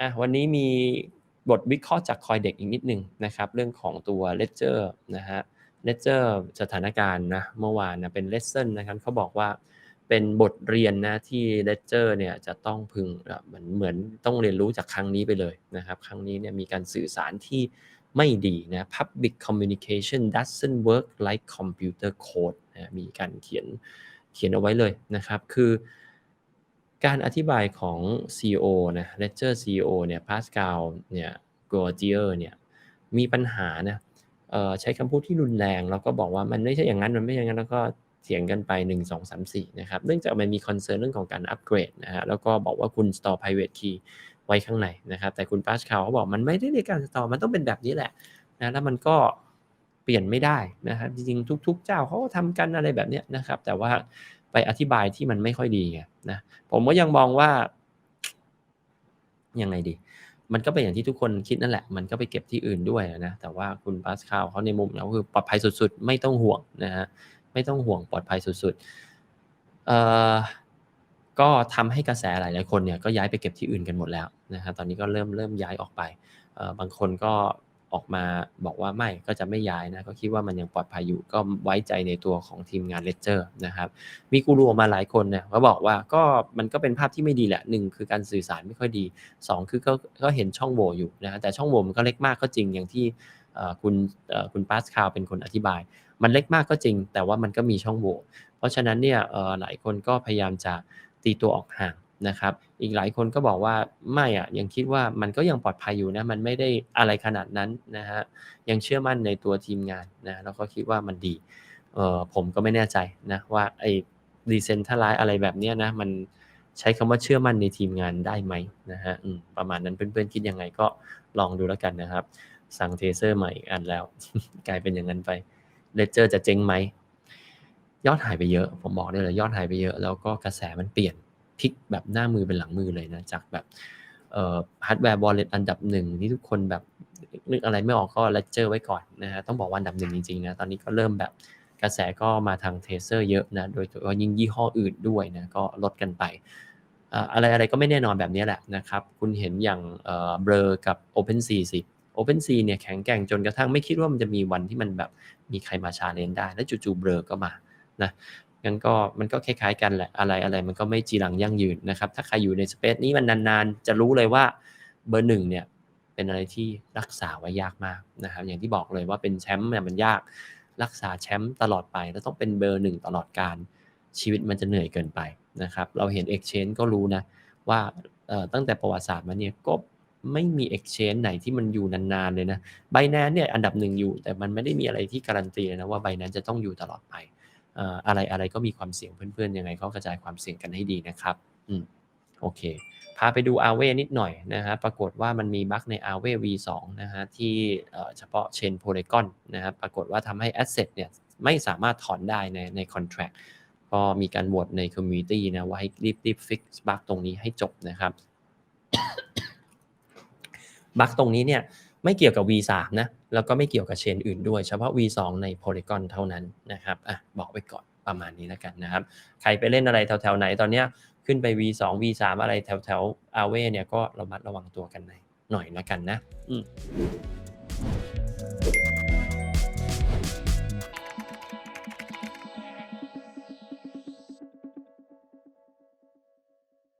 อะวันนี้มีบทวิเคราะห์จากคอยเด็กอีกนิดนึงนะครับ เรื่องของตัว Ledger นะฮะ Ledger สถานการณ์นะเมื่อวานนะเป็น lesson นะครับเขาบอกว่าเป็นบทเรียนนะที่ Ledger เนี่ยจะต้องพึงเหมือนเหมือนต้องเรียนรู้จากครั้งนี้ไปเลยนะครับ ครั้งนี้เนี่ยมีการสื่อสารที่ไม่ดีนะ public communication doesn't work like computer code นะมีการเขียนเขียนเอาไว้เลยนะครับ คือ การอธิบายของ CEO นะ Ledger CEO เนี่ย Pascal เนี่ย Gauthier เนี่ย มีปัญหานะใช้คำพูดที่รุนแรงแล้วก็บอกว่ามันไม่ใช่อย่างนั้น มันไม่ใช่อย่างนั้น แล้วก็เถียงกันไป 1 2 3 4 นะครับ เนื่องจากมันมีคอนเซิร์นเรื่องของการอัปเกรดนะฮะ แล้วก็บอกว่าคุณ store private key ไว้ข้างในนะครับ แต่คุณปาสคาลเขาบอกมันไม่ได้ในการ store มันต้องเป็นแบบนี้แหละนะ แล้วมันก็ ปลี่ยนไม่ได้นะครับจริงๆทุก ๆ เจ้าเขาก็ทำกันอะไรแบบนี้นะครับ แต่ว่าไปอธิบายที่มันไม่ค่อยดีไงนะผมก็ยังมองว่ายังไงดี มันก็เป็นอย่างที่ทุกคนคิดนั่นแหละ มันก็ไปเก็บที่อื่นด้วยนะแต่ว่าคุณปาสคาลเขาในมุมเราคือปลอดภัยสุด ๆ ไม่ต้องห่วงนะฮะไม่ต้องห่วงปลอดภัยสุดๆเอ่อก็ทำให้กระแสหลาย ๆ คนเนี่ยก็ย้ายไปเก็บที่อื่นกันหมดแล้วนะครับตอนนี้ก็เริ่มเริ่มย้ายออกไปเอ่อบางคนก็ ออกมาบอกว่าไม่ก็จะไม่ย้ายนะก็คิดว่ามันยังปลอดภัยอยู่ก็ไว้ใจในตัวของทีมงาน Ledger นะครับมีกูรูออกมาหลายคนเนี่ยเขาบอกว่าก็มันก็เป็นภาพที่ไม่ดีแหละหนึ่งคือการสื่อสารไม่ค่อยดีสองคือก็ก็เห็นช่องโหว่อยู่นะฮะแต่ช่องโหว่มันก็เล็กมากก็จริงอย่างที่คุณคุณปาสคาลเป็นคนอธิบาย มันเล็กมากก็จริง แต่ว่ามันก็มีช่องโหว่เพราะฉะนั้นเนี่ยหลายคนก็พยายามจะตีตัวออกห่าง นะครับ อีกหลายคนก็บอกว่าไม่อะยังคิดว่ามันก็ยังปลอดภัยอยู่นะ มันไม่ได้อะไรขนาดนั้นนะฮะ ยังเชื่อมั่นในตัวทีมงานนะ แล้วก็คิดว่ามันดี เออผมก็ไม่แน่ใจนะว่าไอ้ดีเซนทัลไลซ์อะไรแบบนี้นะ มันใช้คำว่าเชื่อมั่นในทีมงานได้ไหมนะฮะประมาณนั้นเพื่อนๆคิดยังไงก็ลองดูแล้วกันนะครับ สั่งเทเซอร์ใหม่อีกอันแล้ว กลายเป็นอย่างนั้นไปเลเจอร์จะเจ๊งไหมยอดหายไปเยอะ ผมบอกได้เลยยอดหายไปเยอะ แล้วก็กระแสมันเปลี่ยน พลิกแบบหน้ามือเป็นหลังมือเลยนะ จากแบบฮาร์ดแวร์บอลเลตอันดับหนึ่งที่ทุกคนแบบนึกอะไรไม่ออกก็เลเจอร์ไว้ก่อนนะฮะต้องบอกว่าอันดับหนึ่งจริงๆนะตอนนี้ก็เริ่มแบบกระแสก็มาทางเทเซอร์เยอะนะ โดยเฉพาะยิ่งยี่ห้ออื่นด้วยนะ ก็ลดกันไป อะไรอะไรก็ไม่แน่นอนแบบนี้แหละนะครับ คุณเห็นอย่างเบลอกับ OpenSea สิ OpenSea เนี่ยแข็งแกร่งจนกระทั่งไม่คิดว่ามันจะมีวันที่มันแบบมีใครมาชาเลนได้ แล้วจู่ๆเบลอก็มานะ งั้นก็มันก็คล้ายๆกันแหละอะไรอะไรมันก็ไม่จีรังยั่งยืนนะครับ ถ้าใครอยู่ในสเปซนี้มันนานๆ จะรู้เลยว่าเบอร์หนึ่งเนี่ยเป็นอะไรที่รักษาไว้ยากมากนะครับ อย่างที่บอกเลยว่าเป็นแชมป์เนี่ยมันยากรักษาแชมป์ตลอดไป แล้วต้องเป็นเบอร์หนึ่งตลอดการชีวิตมันจะเหนื่อยเกินไปนะครับ เราเห็น Exchange ก็รู้นะว่าตั้งแต่ประวัติศาสตร์มาเนี่ยก็ไม่มี Exchange ไหนที่มันอยู่นานๆเลยนะไบแนนเนี่ยอันดับหนึ่งอยู่ แต่มันไม่ได้มีอะไรที่การันตีนะว่าไบแนนจะต้องอยู่ตลอดไป อะไรอะไรก็มีความเสี่ยงเพื่อนๆยังไงก็กระจายความเสี่ยงกันให้ดีนะครับอืมโอเค พาไปดูอาเวนิดหน่อยนะฮะ ปรากฏว่ามันมีบั๊กในอาเว V2 นะฮะ ที่เฉพาะเชนโพลีกอนนะครับปรากฏว่าทำให้ Asset เนี่ยไม่สามารถถอนได้ในใน Contract ก็มีการโหวตใน Community นะ ว่าให้รีบรีบฟิกบั๊กตรงนี้ให้จบนะครับ บั๊กตรงนี้เนี่ยไม่เกี่ยวกับ V3 นะ แล้วก็ไม่เกี่ยวกับเชนอื่นด้วย เฉพาะ V2 ใน Polygon เท่านั้นนะครับอะบอกไว้ก่อนประมาณนี้แล้วกันนะครับ ใครไปเล่นอะไรแถวๆไหนตอนเนี้ยขึ้นไป V2 V3 อะไรแถวๆอาเว่เนี่ยก็ระมัดระวังตัวกันหน่อยแล้วกันนะ อืม